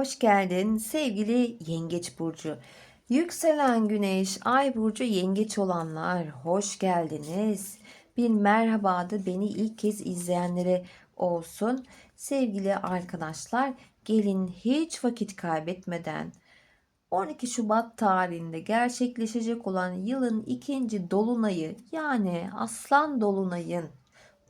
Hoş geldin sevgili Yengeç Burcu. Yükselen Güneş, Ay Burcu Yengeç olanlar hoş geldiniz. Bir merhaba da beni ilk kez izleyenlere olsun. Sevgili arkadaşlar gelin hiç vakit kaybetmeden 12 Şubat tarihinde gerçekleşecek olan yılın ikinci dolunayı yani Aslan Dolunay'ın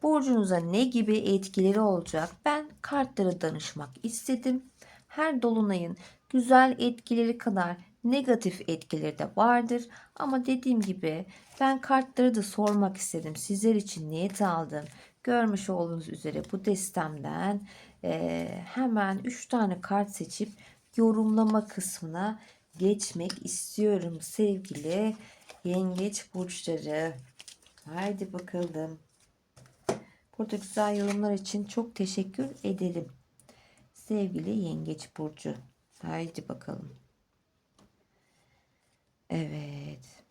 burcunuza ne gibi etkileri olacak? Ben kartlara danışmak istedim. Her dolunayın güzel etkileri kadar negatif etkileri de vardır. Ama dediğim gibi ben kartları da sormak istedim. Sizler için niyet aldım. Görmüş olduğunuz üzere bu destemden eee, hemen 3 tane kart seçip yorumlama kısmına geçmek istiyorum sevgili yengeç burçları. Haydi bakalım. Burada güzel yorumlar için çok teşekkür ederim. Sevgili Yengeç Burcu. Haydi bakalım. Evet.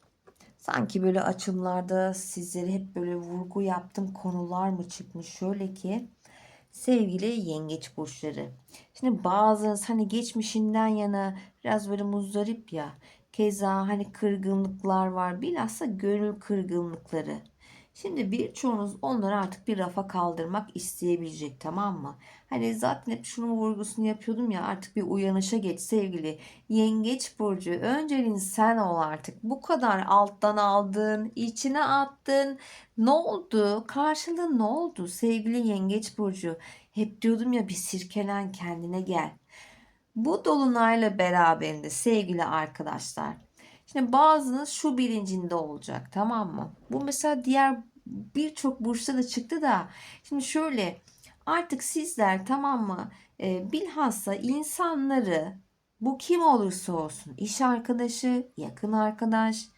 Sanki böyle açımlarda sizlere hep böyle vurgu yaptım konular mı çıkmış? Şöyle ki sevgili yengeç burçları. Şimdi bazınız hani geçmişinden yana biraz böyle muzdarip ya. Keza hani kırgınlıklar var. Bilhassa gönül kırgınlıkları. Şimdi birçoğunuz onları artık bir rafa kaldırmak isteyebilecek tamam mı? Hani zaten hep şunun vurgusunu yapıyordum ya artık bir uyanışa geç sevgili. Yengeç burcu önceliğin sen ol artık. Bu kadar alttan aldın, içine attın. Ne oldu? Karşılığı ne oldu sevgili yengeç burcu? Hep diyordum ya bir sirkelen kendine gel. Bu dolunayla beraberinde sevgili arkadaşlar. Şimdi bazınız şu bilincinde olacak tamam mı? Bu mesela diğer birçok burçta da çıktı da. Şimdi şöyle artık sizler tamam mı? E, bilhassa insanları bu kim olursa olsun iş arkadaşı, yakın arkadaş,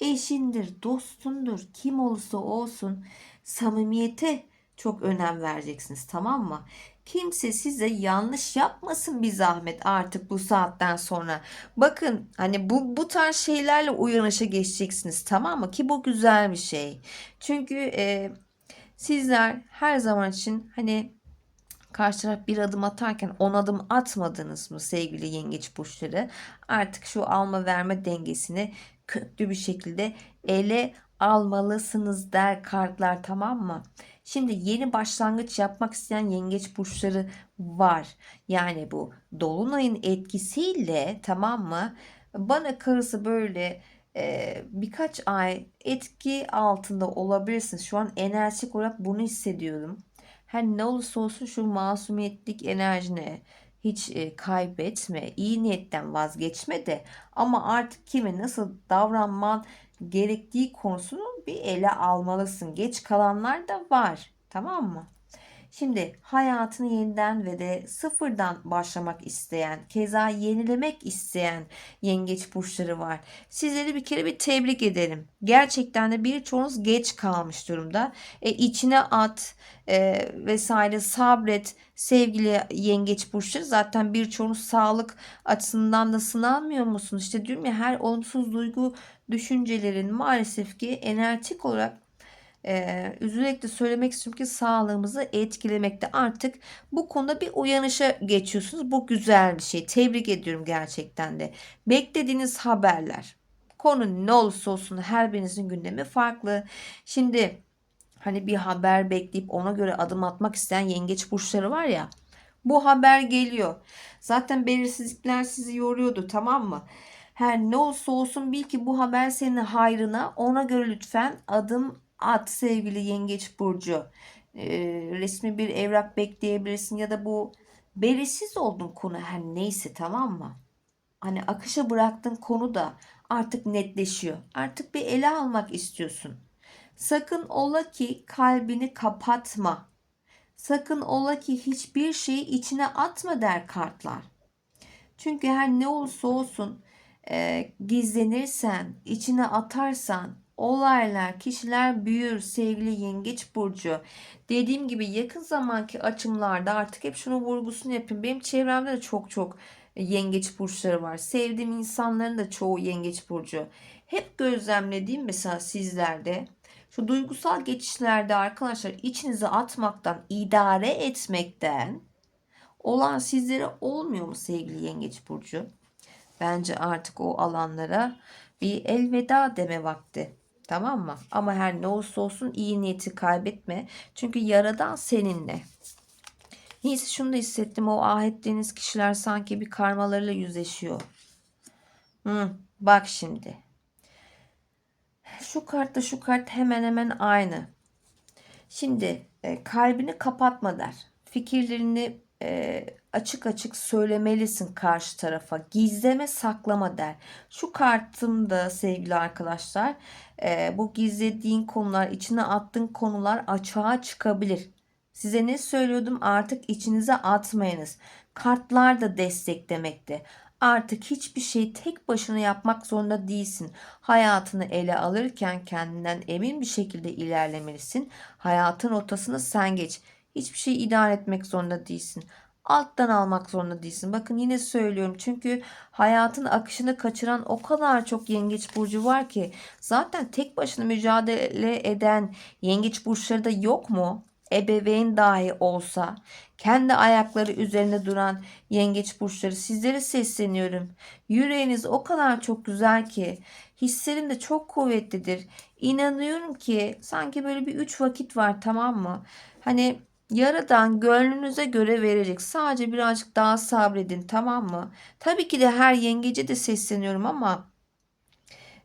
eşindir, dostundur, kim olursa olsun samimiyete çok önem vereceksiniz tamam mı? Kimse size yanlış yapmasın bir zahmet artık bu saatten sonra. Bakın hani bu bu tarz şeylerle uyanışa geçeceksiniz tamam mı? Ki bu güzel bir şey. Çünkü e, sizler her zaman için hani karşı taraf bir adım atarken on adım atmadınız mı sevgili yengeç burçları? Artık şu alma verme dengesini köklü bir şekilde ele almalısınız der kartlar tamam mı? Şimdi yeni başlangıç yapmak isteyen yengeç burçları var. Yani bu dolunayın etkisiyle tamam mı? Bana karısı böyle e, birkaç ay etki altında olabilirsiniz. Şu an enerjik olarak bunu hissediyorum. Her ne olursa olsun şu masumiyetlik enerjine hiç e, kaybetme, iyi niyetten vazgeçme de ama artık kime nasıl davranman gerektiği konusunu bir ele almalısın. Geç kalanlar da var. Tamam mı? Şimdi hayatını yeniden ve de sıfırdan başlamak isteyen, keza yenilemek isteyen yengeç burçları var. Sizleri bir kere bir tebrik ederim. Gerçekten de birçoğunuz geç kalmış durumda. E, içine at e, vesaire sabret sevgili yengeç burçları. Zaten birçoğunuz sağlık açısından da sınanmıyor musunuz? İşte diyorum ya her olumsuz duygu düşüncelerin maalesef ki enerjik olarak e, üzülerek söylemek istiyorum ki sağlığımızı etkilemekte. Artık bu konuda bir uyanışa geçiyorsunuz. Bu güzel bir şey. Tebrik ediyorum gerçekten de. Beklediğiniz haberler. Konu ne olursa olsun her birinizin gündemi farklı. Şimdi hani bir haber bekleyip ona göre adım atmak isteyen yengeç burçları var ya. Bu haber geliyor. Zaten belirsizlikler sizi yoruyordu tamam mı? Her ne olursa olsun bil ki bu haber senin hayrına. Ona göre lütfen adım at sevgili yengeç burcu. Ee, resmi bir evrak bekleyebilirsin ya da bu belirsiz olduğun konu her neyse tamam mı? Hani akışa bıraktığın konu da artık netleşiyor. Artık bir ele almak istiyorsun. Sakın ola ki kalbini kapatma. Sakın ola ki hiçbir şeyi içine atma der kartlar. Çünkü her ne olursa olsun e, gizlenirsen, içine atarsan olaylar, kişiler büyür sevgili yengeç burcu. Dediğim gibi yakın zamanki açımlarda artık hep şunu vurgusunu yapayım. Benim çevremde de çok çok yengeç burçları var. Sevdiğim insanların da çoğu yengeç burcu. Hep gözlemlediğim mesela sizlerde şu duygusal geçişlerde arkadaşlar içinize atmaktan, idare etmekten olan sizlere olmuyor mu sevgili Yengeç Burcu? Bence artık o alanlara bir elveda deme vakti. Tamam mı? Ama her ne olursa olsun iyi niyeti kaybetme. Çünkü yaradan seninle. Neyse şunu da hissettim. O ah ettiğiniz kişiler sanki bir karmalarıyla yüzleşiyor. Hı, bak şimdi. Şu kartla şu kart hemen hemen aynı. Şimdi e, kalbini kapatma der. Fikirlerini e, açık açık söylemelisin karşı tarafa. Gizleme saklama der. Şu kartımda sevgili arkadaşlar e, bu gizlediğin konular içine attığın konular açığa çıkabilir. Size ne söylüyordum artık içinize atmayınız. Kartlar da destek demekti. Artık hiçbir şeyi tek başına yapmak zorunda değilsin. Hayatını ele alırken kendinden emin bir şekilde ilerlemelisin. Hayatın rotasını sen geç. Hiçbir şeyi idare etmek zorunda değilsin. Alttan almak zorunda değilsin. Bakın yine söylüyorum. Çünkü hayatın akışını kaçıran o kadar çok yengeç burcu var ki zaten tek başına mücadele eden yengeç burçları da yok mu? ebeveyn dahi olsa kendi ayakları üzerine duran yengeç burçları sizlere sesleniyorum. Yüreğiniz o kadar çok güzel ki hislerim de çok kuvvetlidir. İnanıyorum ki sanki böyle bir üç vakit var tamam mı? Hani Yaradan gönlünüze göre verecek. Sadece birazcık daha sabredin tamam mı? Tabii ki de her yengece de sesleniyorum ama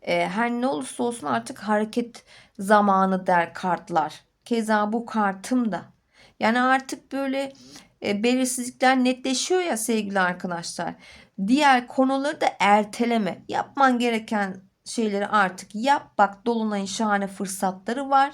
e, her ne olursa olsun artık hareket zamanı der kartlar. Keza bu kartım da. Yani artık böyle e, belirsizlikler netleşiyor ya sevgili arkadaşlar. Diğer konuları da erteleme. Yapman gereken şeyleri artık yap. Bak Dolunay'ın şahane fırsatları var.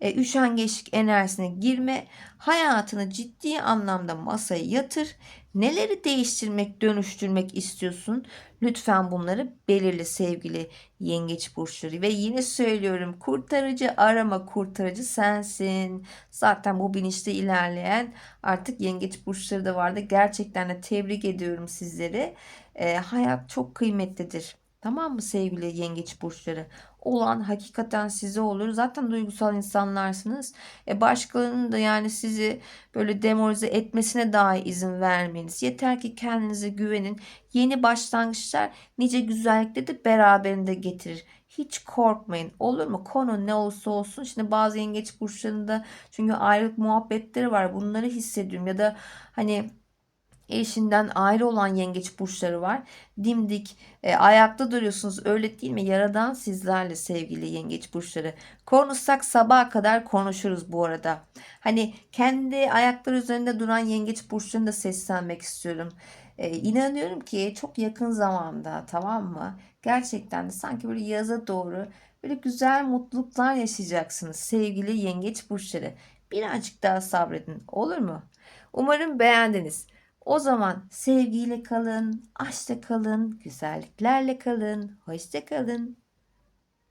E, üşengeçlik enerjisine girme. Hayatını ciddi anlamda masaya yatır. Neleri değiştirmek, dönüştürmek istiyorsun? Lütfen bunları belirle sevgili yengeç burçları. Ve yine söylüyorum kurtarıcı arama kurtarıcı sensin. Zaten bu bilinçte ilerleyen artık yengeç burçları da vardı. Gerçekten de tebrik ediyorum sizleri. E, hayat çok kıymetlidir. Tamam mı sevgili yengeç burçları? Olan hakikaten size olur. Zaten duygusal insanlarsınız. E başkalarının da yani sizi böyle demoralize etmesine dahi izin vermeyiniz. Yeter ki kendinize güvenin. Yeni başlangıçlar nice güzellikleri de beraberinde getirir. Hiç korkmayın. Olur mu? Konu ne olursa olsun. Şimdi bazı yengeç burçlarında çünkü ayrılık muhabbetleri var. Bunları hissediyorum. Ya da hani eşinden ayrı olan yengeç burçları var. Dimdik e, ayakta duruyorsunuz öyle değil mi? Yaradan sizlerle sevgili yengeç burçları. Konuşsak sabaha kadar konuşuruz bu arada. Hani kendi ayakları üzerinde duran yengeç burçlarını da seslenmek istiyorum. E, inanıyorum ki çok yakın zamanda tamam mı? Gerçekten de sanki böyle yaza doğru böyle güzel mutluluklar yaşayacaksınız sevgili yengeç burçları. Birazcık daha sabredin olur mu? Umarım beğendiniz. O zaman sevgiyle kalın, aşkla kalın, güzelliklerle kalın, hoşça kalın.